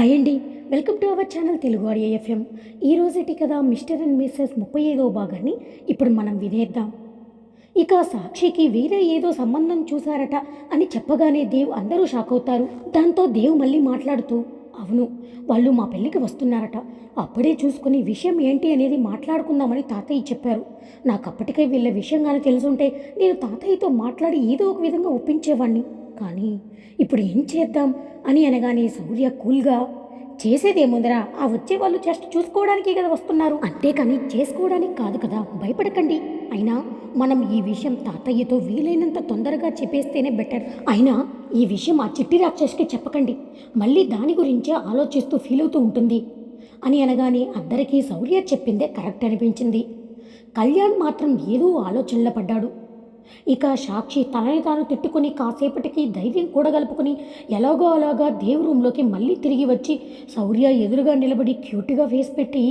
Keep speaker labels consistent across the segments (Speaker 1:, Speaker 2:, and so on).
Speaker 1: Hi అండి. Welcome to our channel Telugu audio ఈరోజుటి ఈ కదా మిస్టర్ అండ్ మిస్సెస్ ముప్పై ఐదవ భాగాన్ని ఇప్పుడు మనం వినేద్దాం. ఇక సాక్షికి వేరే ఏదో సంబంధం చూశారట అని చెప్పగానే దేవ్ అందరూ షాక్ అవుతారు. దాంతో దేవ్ మళ్ళీ మాట్లాడుతూ అవును వాళ్ళు మా పెళ్ళికి వస్తున్నారట. అప్పుడే చూసుకుని విషయం ఏంటి అనేది మాట్లాడుకుందామని తాతయ్య చెప్పారు. నాకు అప్పటికే వీళ్ళ విషయం కానీ తెలుసుంటే నేను తాతయ్యతో మాట్లాడి ఏదో ఒక విధంగా ఒప్పించేవాడిని కానీ ఇప్పుడు ఏం చేద్దాం అని అనగానే సౌర్య కూల్గా చేసేదేముందరా ఆ వచ్చే వాళ్ళు జస్ట్ చూసుకోవడానికే కదా వస్తున్నారు. అంతేకాని చేసుకోవడానికి కాదు కదా భయపడకండి. అయినా మనం ఈ విషయం తాతయ్యతో వీలైనంత తొందరగా చెప్పేస్తేనే బెటర్. అయినా ఈ విషయం ఆ చిట్టి రాక్షస్కి చెప్పకండి. మళ్ళీ దాని గురించే ఆలోచిస్తూ ఫీల్ అవుతూ ఉంటుంది. అని అనగానే అందరికీ సౌర్య చెప్పిందే కరెక్ట్ అనిపించింది. కళ్యాణ్ మాత్రం ఏదో ఆలోచనలో పడ్డాడు. ఇక సాక్షి తనని తాను తిట్టుకుని కాసేపటికి ధైర్యం కూడగలుపుకుని ఎలాగో అలాగా దేవ్ రూమ్లోకి మళ్ళీ తిరిగి వచ్చి శౌర్య ఎదురుగా నిలబడి క్యూట్గా ఫేస్ పెట్టి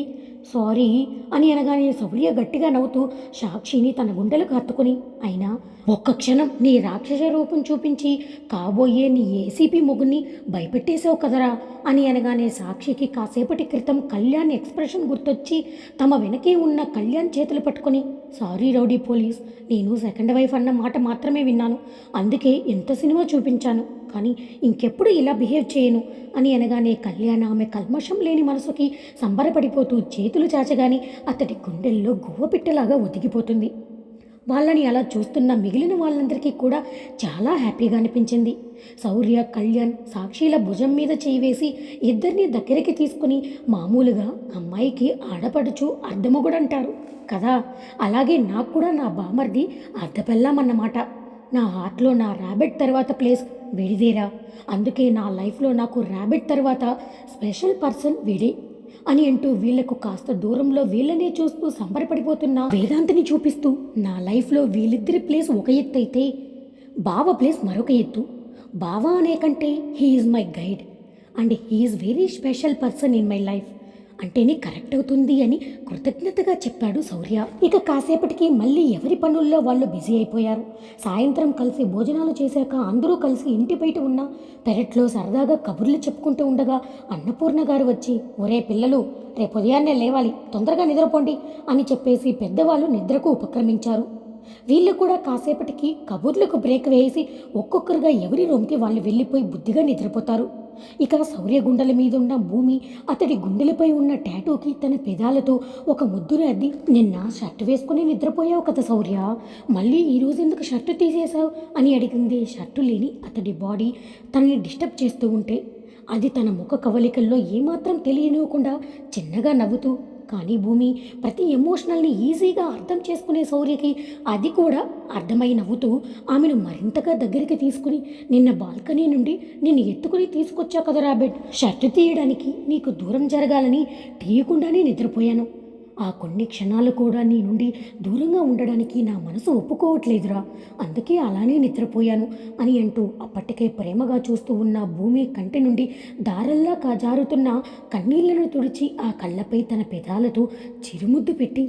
Speaker 1: సారీ అని అనగానే సౌర్య గట్టిగా నవ్వుతూ సాక్షిని తన గుండెలకు హత్తుకుని అయినా ఒక్క క్షణం నీ రాక్షస రూపం చూపించి కాబోయే నీ ఏసీపీ మొగుని భయపెట్టేశావు కదరా? అని అనగానే సాక్షికి కాసేపటి క్రితం కళ్యాణ్ ఎక్స్ప్రెషన్ గుర్తొచ్చి తమ వెనకే ఉన్న కళ్యాణ్ చేతులు పట్టుకొని సారీ రౌడీ పోలీస్ నేను సెకండ్ వైఫ్ అన్న మాట మాత్రమే విన్నాను. అందుకే ఎంత సినిమా చూపించాను. కానీ ఇంకెప్పుడు ఇలా బిహేవ్ చేయను అని అనగానే కళ్యాణ ఆమె కల్మషం లేని మనసుకి సంబరపడిపోతూ చేతులు చాచగాని అతడి గుండెల్లో గువ్వపిట్టలాగా ఒదిగిపోతుంది. వాళ్ళని అలా చూస్తున్న మిగిలిన వాళ్ళందరికీ కూడా చాలా హ్యాపీగా అనిపించింది. శౌర్య కళ్యాణ్ సాక్షిల భుజం మీద చేయివేసి ఇద్దరిని దగ్గరికి తీసుకుని మామూలుగా అమ్మాయికి ఆడపడుచు అర్ధమొగుడంటారు. కదా అలాగే నాకు కూడా నా బామర్ది అర్ధపెళ్ళామన్నమాట. నా హార్ట్లో నా ర్యాబెట్ తర్వాత ప్లేస్ విడిదేరా. అందుకే నా లైఫ్లో నాకు ర్యాబిట్ తర్వాత స్పెషల్ పర్సన్ విడే అని అంటూ వీళ్ళకు కాస్త దూరంలో వీళ్ళనే చూస్తూ సంబరపడిపోతున్న వేదాంతిని చూపిస్తూ నా లైఫ్లో వీళ్ళిద్దరి ప్లేస్ ఒక ఎత్తు అయితే బావ ప్లేస్ మరొక ఎత్తు. బావ అనే కంటే he's my guide and he's very special person in my life. అంటేనే కరెక్ట్ అవుతుంది అని కృతజ్ఞతగా చెప్పాడు శౌర్య. ఇక కాసేపటికి మళ్ళీ ఎవరి పనుల్లో వాళ్ళు బిజీ అయిపోయారు. సాయంత్రం కలిసి భోజనాలు చేశాక అందరూ కలిసి ఇంటి బయట ఉన్న పెరట్లో సరదాగా కబుర్లు చెప్పుకుంటూ ఉండగా అన్నపూర్ణ గారు వచ్చి ఒరే పిల్లలు రేపు ఉదయాన్నే లేవాలి తొందరగా నిద్రపోండి అని చెప్పేసి పెద్దవాళ్ళు నిద్రకు ఉపక్రమించారు. వీళ్ళు కూడా కాసేపటికి కబుర్లకు బ్రేక్ వేసి ఒక్కొక్కరుగా ఎవరి రూమ్కి వాళ్ళు వెళ్ళిపోయి బుద్ధిగా నిద్రపోతారు. ఇక శౌర్య గుండెల మీద ఉన్న భూమి అతడి గుండెలపై ఉన్న టాటూకి తన పెదాలతో ఒక ముద్దును అద్ది నిన్న షర్ట్ వేసుకుని నిద్రపోయావు కదా శౌర్య మళ్ళీ ఈరోజు ఎందుకు షర్టు తీసేశావు? అని అడిగింది. షర్టు లేని అతడి బాడీ తనని డిస్టర్బ్ చేస్తూ ఉంటే అది తన ముఖ కవలికల్లో ఏమాత్రం తెలియనివ్వకుండా చిన్నగా నవ్వుతూ కానీ భూమి ప్రతి ఎమోషనల్ని ఈజీగా అర్థం చేసుకునే శౌర్యకి అది కూడా అర్థమై నవ్వుతూ ఆమెను మరింతగా దగ్గరికి తీసుకుని నిన్న బాల్కనీ నుండి నిన్ను ఎత్తుకుని తీసుకొచ్చా కదా రాబెట్ షర్టు తీయడానికి నీకు దూరం జరగాలని తీయకుండానే నిద్రపోయాను. ఆ కొన్ని క్షణాలు కూడా నీ నుండి దూరంగా ఉండడానికి నా మనసు ఒప్పుకోవట్లేదురా. అందుకే అలానే నిద్రపోయాను అని అంటూ అప్పటికే ప్రేమగా చూస్తూ ఉన్న భూమి కంటి నుండి దారల్లా కాజారుతున్న కన్నీళ్ళను తుడిచి ఆ కళ్ళపై తన పెదాలతో చిరుముద్దు పెట్టి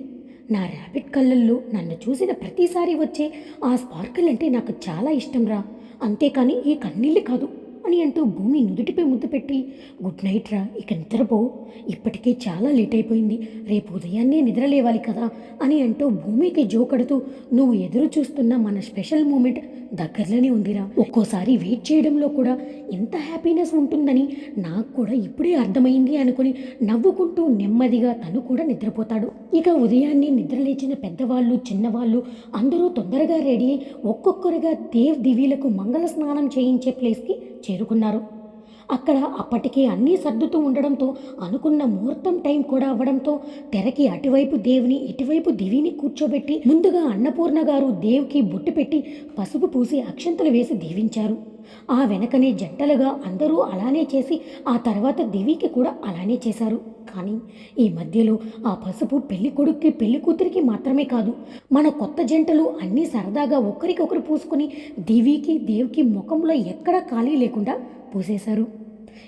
Speaker 1: నా ర్యాబిట్ కళ్ళల్లో నన్ను చూసిన ప్రతిసారి వచ్చే ఆ స్పార్కిల్ అంటే నాకు చాలా ఇష్టం రా అంతేకాని ఈ కన్నీళ్ళు కాదు. అని అంటూ భూమి నుదుటిపై ముద్దు పెట్టి గుడ్ నైట్ రా ఇక నిద్రపో ఇప్పటికే చాలా లేట్ అయిపోయింది. రేపు ఉదయాన్నే నిద్రలేవాలి కదా అని అంటూ భూమికి జోకడుతూ నువ్వు ఎదురు చూస్తున్న మన స్పెషల్ మూమెంట్ దగ్గరలోనే ఉందిరా. ఒక్కోసారి వెయిట్ చేయడంలో కూడా ఎంత హ్యాపీనెస్ ఉంటుందని నాకు కూడా ఇప్పుడే అర్థమైంది అనుకుని నవ్వుకుంటూ నెమ్మదిగా తను కూడా నిద్రపోతాడు. ఇక ఉదయాన్నే నిద్రలేచిన పెద్దవాళ్ళు చిన్నవాళ్ళు అందరూ తొందరగా రెడీ అయి ఒక్కొక్కరుగా దేవ్ దివీలకు మంగళ స్నానం చేయించే ప్లేస్కి చేరుకున్నారు. అక్కడ అప్పటికే అన్నీ సర్దుతూ ఉండడంతో అనుకున్న ముహూర్తం టైం కూడా అవ్వడంతో తెరకి అటువైపు దేవుని ఇటువైపు దివిని కూర్చోబెట్టి ముందుగా అన్నపూర్ణ గారు దేవుకి బొట్టు పెట్టి పసుపు పూసి అక్షంతలు వేసి దీవించారు. ఆ వెనకనే జంటలుగా అందరూ అలానే చేసి ఆ తర్వాత దివికి కూడా అలానే చేశారు. కానీ ఈ మధ్యలో ఆ పసుపు పెళ్ళి కొడుక్కి పెళ్ళి కూతురికి మాత్రమే కాదు మన కొత్త జంటలు అన్నీ సరదాగా ఒకరికొకరు పూసుకుని దివికి దేవుకి ముఖంలో ఎక్కడా ఖాళీ లేకుండా పూసేశారు.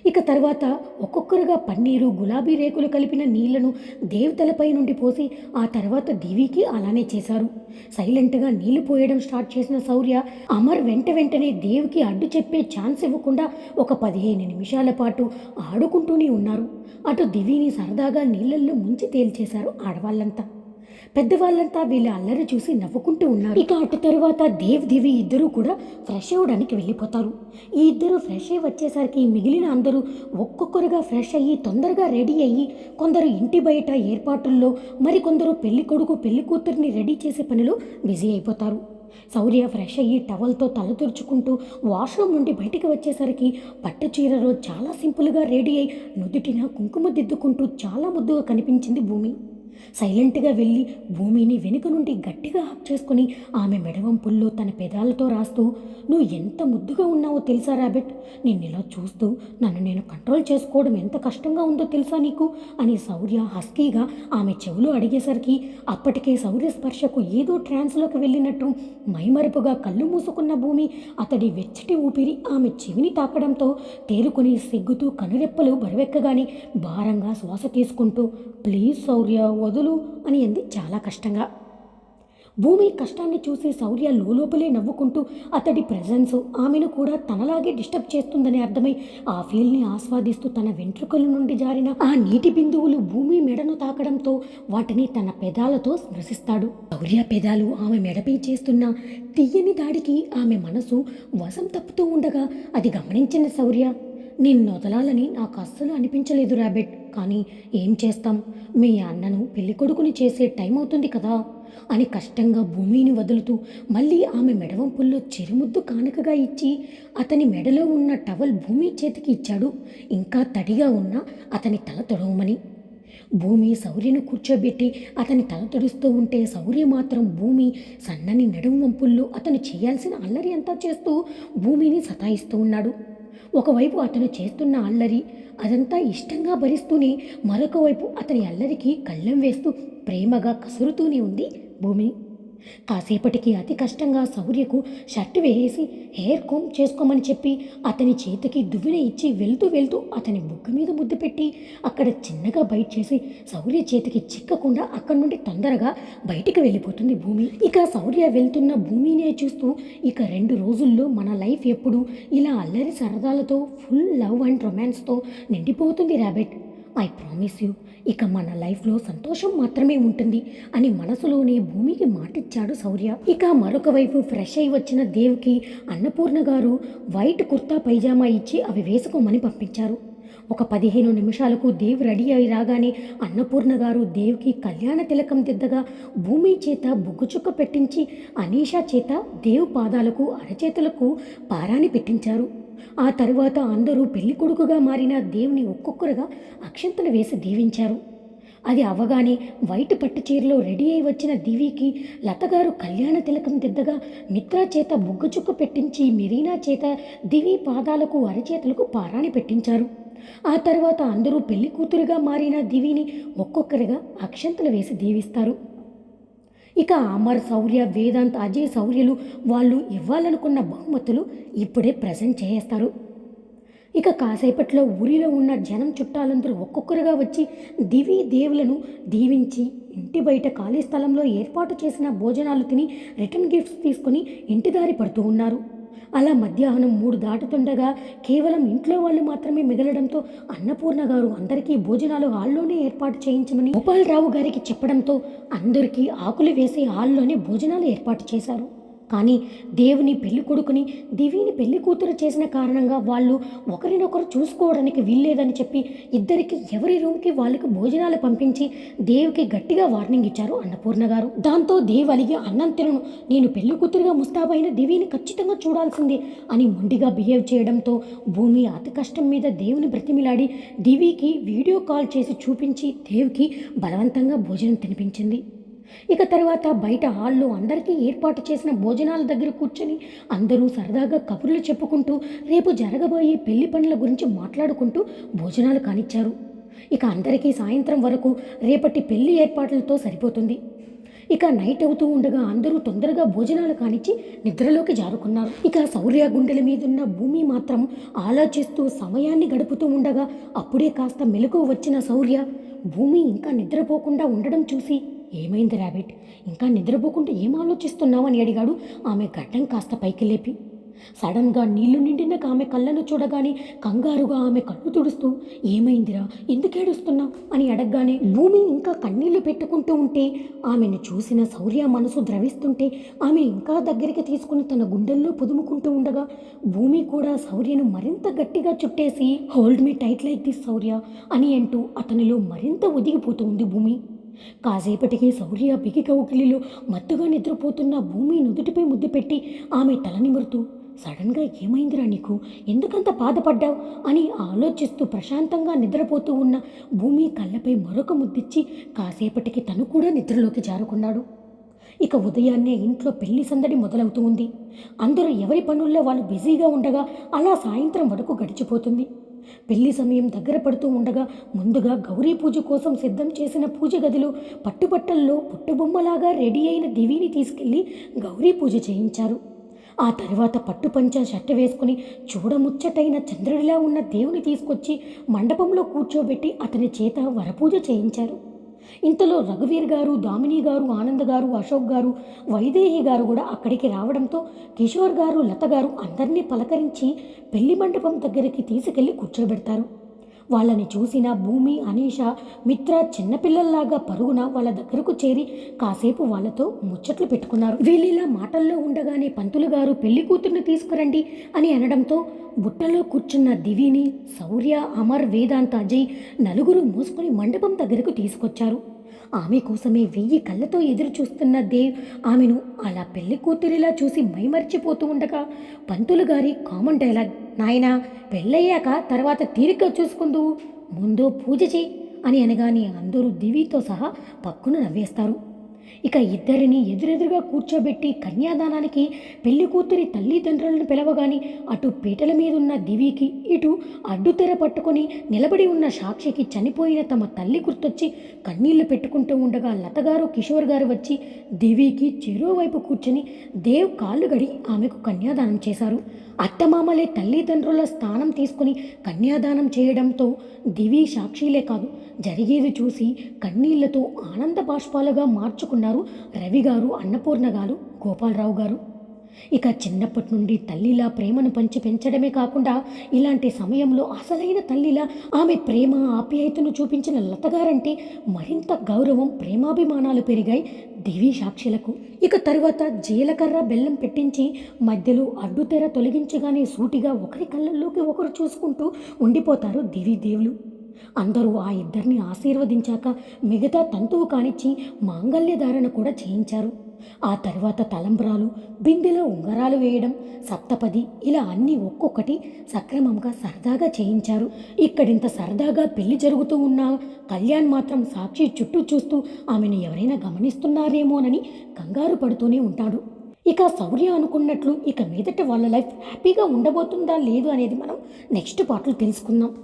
Speaker 1: ఇక తర్వాత ఒక్కొక్కరుగా పన్నీరు గులాబీ రేకులు కలిపిన నీళ్ళను దేవతలపై నుండి పోసి ఆ తర్వాత దివికి అలానే చేశారు. సైలెంట్గా నీళ్ళు పోయడం స్టార్ట్ చేసిన శౌర్య అమర్ వెంట వెంటనే దేవికి అడ్డు చెప్పే ఛాన్స్ ఇవ్వకుండా ఒక పదిహేను నిమిషాల పాటు ఆడుకుంటూనే ఉన్నారు. అటు దివిని సరదాగా నీళ్ళల్లో ముంచి తేల్చేశారు ఆడవాళ్ళంతా. పెద్దవాళ్ళంతా వీళ్ళ అల్లరి చూసి నవ్వుకుంటూ ఉన్నారు. ఇక అటు తరువాత దేవ్ దివి ఇద్దరూ కూడా ఫ్రెష్ అవ్వడానికి వెళ్ళిపోతారు. ఈ ఇద్దరు ఫ్రెష్ అయ్యి వచ్చేసరికి మిగిలిన అందరూ ఒక్కొక్కరుగా ఫ్రెష్ అయ్యి తొందరగా రెడీ అయ్యి కొందరు ఇంటి బయట ఏర్పాట్లలో మరికొందరు పెళ్ళి కొడుకు పెళ్ళి కూతురిని రెడీ చేసే పనిలో బిజీ అయిపోతారు. శౌర్య ఫ్రెష్ అయ్యి టవల్తో తల తుడుచుకుంటూ వాష్రూమ్ నుండి బయటికి వచ్చేసరికి పట్టు చీరలో చాలా సింపుల్గా రెడీ అయి నుదుటిన కుంకుమ దిద్దుకుంటూ చాలా ముద్దుగా కనిపించింది భూమి. సైలెంట్గా వెళ్ళి భూమిని వెనుక నుండి గట్టిగా హక్ చేసుకుని ఆమె మెడవంపుల్లో తన పెదాలతో రాస్తూ నువ్వు ఎంత ముద్దుగా ఉన్నావో తెలుసా రాబెట్? నిన్ను ఇలా చూస్తూ నన్ను నేను కంట్రోల్ చేసుకోవడం ఎంత కష్టంగా ఉందో తెలుసా నీకు? అని శౌర్య హస్కీగా ఆమె చెవులు అడిగేసరికి అప్పటికే శౌర్య స్పర్శకు ఏదో ట్రాన్స్లోకి వెళ్ళినట్టు మైమరుపుగా కళ్ళు మూసుకున్న భూమి అతడి వెచ్చటి ఊపిరి ఆమె చెవిని తాకడంతో తేరుకుని సిగ్గుతూ కనురెప్పలు బరువెక్కగానే భారంగా శ్వాస తీసుకుంటూ ప్లీజ్ శౌర్య వదులు అని అంది చాలా కష్టంగా. భూమి కష్టాన్ని చూసి శౌర్య లోపలే నవ్వుకుంటూ అతడి ప్రజెన్స్ ఆమెను కూడా తనలాగే డిస్టర్బ్ చేస్తుందని అర్థమై ఆ ఫీల్ని ఆస్వాదిస్తూ తన వెంట్రుకల నుండి జారిన ఆ నీటి బిందువులు భూమి మెడను తాకడంతో వాటిని తన పెదాలతో స్పృశిస్తాడు. శౌర్య పెదాలు ఆమె మెడపై చేస్తున్న తీయని దాడికి ఆమె మనసు వశం తప్పుతూ ఉండగా అది గమనించిన శౌర్య. నిన్నొదలాలని నాకు అస్సలు అనిపించలేదు రాబెట్. కానీ ఏం చేస్తాం? మీ అన్నను పెళ్ళి కొడుకుని చేసే టైం అవుతుంది కదా? అని కష్టంగా భూమిని వదులుతూ మళ్ళీ ఆమె మెడవంపుల్లో చిరుముద్దు కానుకగా ఇచ్చి అతని మెడలో ఉన్న టవల్ భూమి చేతికి ఇచ్చాడు. ఇంకా తడిగా ఉన్న అతని తల తొడవమని. భూమి శౌర్యను కూర్చోబెట్టి అతని తల తొడుస్తూ ఉంటే శౌర్య మాత్రం భూమి సన్నని నడుము వంపుల్లో అతను చేయాల్సిన అల్లరి అంతా చేస్తూ భూమిని సతాయిస్తూ ఉన్నాడు. ఒకవైపు అతను చేస్తున్న అల్లరి అదంతా ఇష్టంగా భరిస్తూనే మరొక వైపు అతని అల్లరికి కళ్ళెం వేస్తూ ప్రేమగా కసురుతూనే ఉంది భూమి. కాసేపటికి అతి కష్టంగా శౌర్యకు షర్ట్ వేసి హెయిర్ కోమ్ చేసుకోమని చెప్పి అతని చేతికి దువ్విన ఇచ్చి వెళ్తూ వెళ్తూ అతని బుగ్గ మీద ముద్దు పెట్టి అక్కడ చిన్నగా బయట చేసి శౌర్య చేతికి చిక్కకుండా అక్కడి నుండి తొందరగా బయటికి వెళ్ళిపోతుంది భూమి. ఇక శౌర్య వెళ్తున్న భూమినే చూస్తూ ఇక రెండు రోజుల్లో మన లైఫ్ ఎప్పుడు ఇలా అల్లరి సరదాలతో ఫుల్ లవ్ అండ్ రొమాన్స్తో నిండిపోతుంది ర్యాబెట్ ఐ ప్రామిస్ యూ ఇక మన లైఫ్లో సంతోషం మాత్రమే ఉంటుంది అని మనసులోనే భూమికి మాటిచ్చాడు శౌర్య. ఇక మరొక వైపు ఫ్రెష్ అయి వచ్చిన దేవ్కి అన్నపూర్ణ గారు వైట్ కుర్తా పైజామా ఇచ్చి అవి వేసుకోమని పంపించారు. ఒక పదిహేను నిమిషాలకు దేవ్ రెడీ అయి రాగానే అన్నపూర్ణ గారు దేవ్కి కళ్యాణ తిలకం దిద్దగా భూమి చేత బుగ్గుచుక్క పెట్టించి అనీషా చేత దేవ్ పాదాలకు అరచేతులకు పారాని పెట్టించారు. ఆ తరువాత అందరూ పెళ్ళి కొడుకుగా మారిన దేవుని ఒక్కొక్కరుగా అక్షంతలు వేసి దీవించారు. అది అవగానే వైట్ పట్టు చీరలో రెడీ అయి వచ్చిన దివికి లతగారు కళ్యాణ తిలకం దిద్దగా మిత్రా చేత బుగ్గచుక్క పెట్టించి మెరీనా చేత దివి పాదాలకు అరచేతులకు పారాణి పెట్టించారు. ఆ తర్వాత అందరూ పెళ్ళి కూతురుగా మారిన దివిని ఒక్కొక్కరిగా అక్షంతలు వేసి దీవిస్తారు. ఇక అమర్ శౌర్య వేదాంత్ అజయ్ శౌర్యలు వాళ్ళు ఇవ్వాలనుకున్న బహుమతులు ఇప్పుడే ప్రజెంట్ చేస్తారు ఇక కాసేపట్లో ఊరిలో ఉన్న జనం చుట్టాలందరూ ఒక్కొక్కరుగా వచ్చి దివి దేవులను దీవించి ఇంటి బయట ఖాళీ స్థలంలో ఏర్పాటు చేసిన భోజనాలు తిని రిటర్న్ గిఫ్ట్స్ తీసుకుని ఇంటిదారి పడుతూ ఉన్నారు. అలా మధ్యాహ్నం మూడు దాటుతుండగా కేవలం ఇంట్లో వాళ్ళు మాత్రమే మిగలడంతో అన్నపూర్ణ గారు అందరికీ భోజనాలు హాల్లోనే ఏర్పాటు చేయించమని గోపాలరావు గారికి చెప్పడంతో అందరికీ ఆకులు వేసి హాల్లోనే భోజనాలు ఏర్పాటు చేశారు. కానీ దేవుని పెళ్ళి కొడుకుని దివిని పెళ్ళి కూతురు చేసిన కారణంగా వాళ్ళు ఒకరినొకరు చూసుకోవడానికి వీల్లేదని చెప్పి ఇద్దరికి ఎవరి రూమ్కి వాళ్ళకి భోజనాలు పంపించి దేవికి గట్టిగా వార్నింగ్ ఇచ్చారు అన్నపూర్ణ గారు. దాంతో దేవ్ అలిగి అన్నం తినను. నేను పెళ్ళి కూతురుగా ముస్తాబైన దివిని ఖచ్చితంగా చూడాల్సిందే అని మొండిగా బిహేవ్ చేయడంతో భూమి అతి కష్టం మీద దేవుని బ్రతిమిలాడి దివికి వీడియో కాల్ చేసి చూపించి దేవ్కి బలవంతంగా భోజనం తినిపించింది. ఇక తర్వాత బయట హాల్లో అందరికీ ఏర్పాటు చేసిన భోజనాల దగ్గర కూర్చొని అందరూ సరదాగా కబుర్లు చెప్పుకుంటూ రేపు జరగబోయే పెళ్ళి పనుల గురించి మాట్లాడుకుంటూ భోజనాలు కానిచ్చారు. ఇక అందరికీ సాయంత్రం వరకు రేపటి పెళ్ళి ఏర్పాట్లతో సరిపోతుంది. ఇక నైట్ అవుతూ ఉండగా అందరూ తొందరగా భోజనాలు కానిచ్చి నిద్రలోకి జారుకున్నారు. ఇక శౌర్య గుండెల మీదున్న భూమి మాత్రం ఆలోచిస్తూ సమయాన్ని గడుపుతూ ఉండగా అప్పుడే కాస్త మెలకు వచ్చిన శౌర్య భూమి ఇంకా నిద్రపోకుండా ఉండడం చూసి ఏమైంది ర్యాబిట్ ఇంకా నిద్రపోకుండా ఏం ఆలోచిస్తున్నావని అడిగాడు ఆమె గడ్డం కాస్త పైకి లేపి. సడన్గా నీళ్ళు నిండిన ఆమె కళ్ళను చూడగానే కంగారుగా ఆమె కళ్ళు తుడుస్తూ ఏమైందిరా? ఎందుకు ఏడుస్తున్నావు? అని అడగగానే భూమి ఇంకా కన్నీళ్ళు పెట్టుకుంటూ ఉంటే ఆమెను చూసిన శౌర్య మనసు ద్రవిస్తుంటే ఆమె ఇంకా దగ్గరికి తీసుకుని తన గుండెల్లో పొదుముకుంటూ ఉండగా భూమి కూడా శౌర్యను మరింత గట్టిగా చుట్టేసి hold me tight like this Shaurya అని అంటూ అతనిలో మరింత ఒదిగిపోతూ ఉంది భూమి. కాసేపటికి శౌర్య బిగిక కౌకిలిలో మత్తుగా నిద్రపోతున్న భూమి నుదుటిపై ముద్దు పెట్టి ఆమె తల నిమురుతూ సడన్గా ఏమైందిరా నీకు? ఎందుకంత బాధపడ్డావు? అని ఆలోచిస్తూ ప్రశాంతంగా నిద్రపోతూ ఉన్న భూమి కళ్ళపై మరొక ముద్దిచ్చి కాసేపటికి తను కూడా నిద్రలోకి జారుకున్నాడు. ఇక ఉదయాన్నే ఇంట్లో పెళ్ళి సందడి మొదలవుతూ ఉంది. అందరూ ఎవరి పనుల్లో వాళ్ళు బిజీగా ఉండగా అలా సాయంత్రం వరకు గడిచిపోతుంది. పెళ్ళి సమయం దగ్గర పడుతూ ఉండగా ముందుగా గౌరీ పూజ కోసం సిద్ధం చేసిన పూజ గదిలో పట్టుబట్టల్లో పుట్టుబొమ్మలాగా రెడీ అయిన దివిని తీసుకెళ్ళి గౌరీ పూజ చేయించారు. ఆ తర్వాత పట్టుపంచ షర్ట్ వేసుకుని చూడముచ్చటైన చంద్రుడిలా ఉన్న దేవుని తీసుకొచ్చి మండపంలో కూర్చోబెట్టి అతని చేత వరపూజ చేయించారు. ఇంతలో రఘువీర్ గారు దామిని గారు ఆనంద్ గారు అశోక్ గారు వైదేహి గారు కూడా అక్కడికి రావడంతో కిషోర్ గారు లత గారు అందరినీ పలకరించి పెళ్ళి మండపం దగ్గరికి తీసుకెళ్ళి కూర్చోబెడతారు. వాళ్ళని చూసిన భూమి అనీష మిత్ర చిన్నపిల్లల్లాగా పరుగున వాళ్ళ దగ్గరకు చేరి కాసేపు వాళ్ళతో ముచ్చట్లు పెట్టుకున్నారు. వీళ్ళిలా మాటల్లో ఉండగానే పంతులు గారు పెళ్ళి కూతుర్ని తీసుకురండి అని అనడంతో బుట్టలో కూర్చున్న దివిని శౌర్య అమర్ వేదాంత అజయ్ నలుగురు మూసుకుని మండపం దగ్గరకు తీసుకొచ్చారు. ఆమె కోసమే వెయ్యి కళ్ళతో ఎదురు చూస్తున్న దేవ్ ఆమెను అలా పెళ్ళి కూతురిలా చూసి మైమర్చిపోతూ ఉండగా పంతులు గారి కామన్ డైలాగ్ నాయన పెళ్ళయ్యాక తర్వాత తీరిక చూసుకుందు. ముందు పూజ చేయి అని అనగానే అందరూ దివితో సహా పక్కున నవ్వేస్తారు. ఇక ఇద్దరిని ఎదురెదురుగా కూర్చోబెట్టి కన్యాదానానికి పెళ్ళి కూతురి తల్లిదండ్రులను పిలవగాని అటు పీటల మీదున్న దివికి ఇటు అడ్డుతెర పట్టుకొని నిలబడి ఉన్న సాక్షికి చనిపోయిన తమ తల్లి గుర్తొచ్చి కన్నీళ్ళు పెట్టుకుంటూ ఉండగా లతగారు కిషోర్ గారు వచ్చి దివికి చెరోవైపు కూర్చొని దేవ్ కాళ్ళు గడి ఆమెకు కన్యాదానం చేశారు. అత్తమామలే తల్లిదండ్రుల స్థానం తీసుకుని కన్యాదానం చేయడంతో దివి సాక్షిలే కాదు జరిగేది చూసి కన్నీళ్ళతో ఆనంద బాష్పాలుగా పంచుకున్నారు రవి గారు అన్నపూర్ణ గారు గోపాలరావు గారు. ఇక చిన్నప్పటి నుండి తల్లిలా ప్రేమను పంచి పెంచడమే కాకుండా ఇలాంటి సమయంలో అసలైన తల్లిలా ఆమె ప్రేమ ఆప్యాయతను చూపించిన లతగారంటే మరింత గౌరవం ప్రేమాభిమానాలు పెరిగాయి దేవి సాక్షులకు. ఇక తరువాత జీలకర్ర బెల్లం పెట్టించి మధ్యలో అడ్డుతెర తొలగించగానే సూటిగా ఒకరి కళ్ళల్లోకి ఒకరు చూసుకుంటూ ఉండిపోతారు దేవి దేవులు. అందరూ ఆ ఇద్దరిని ఆశీర్వదించాక మిగతా తంతువు కానిచ్చి మాంగళ్య ధారణ కూడా చేయించారు. ఆ తర్వాత తలంబ్రాలు బిందెలో ఉంగరాలు వేయడం సప్తపది ఇలా అన్నీ ఒక్కొక్కటి సక్రమంగా సరదాగా చేయించారు. ఇక్కడింత సరదాగా పెళ్ళి జరుగుతూ ఉన్న కళ్యాణ్ మాత్రం సాక్షి చుట్టూ చూస్తూ ఆమెను ఎవరైనా గమనిస్తున్నారేమోనని కంగారు పడుతూనే ఉంటాడు. ఇక శౌర్య అనుకున్నట్లు ఇక మీదట వాళ్ళ లైఫ్ హ్యాపీగా ఉండబోతుందా లేదు అనేది మనం నెక్స్ట్ పాటలు తెలుసుకుందాం.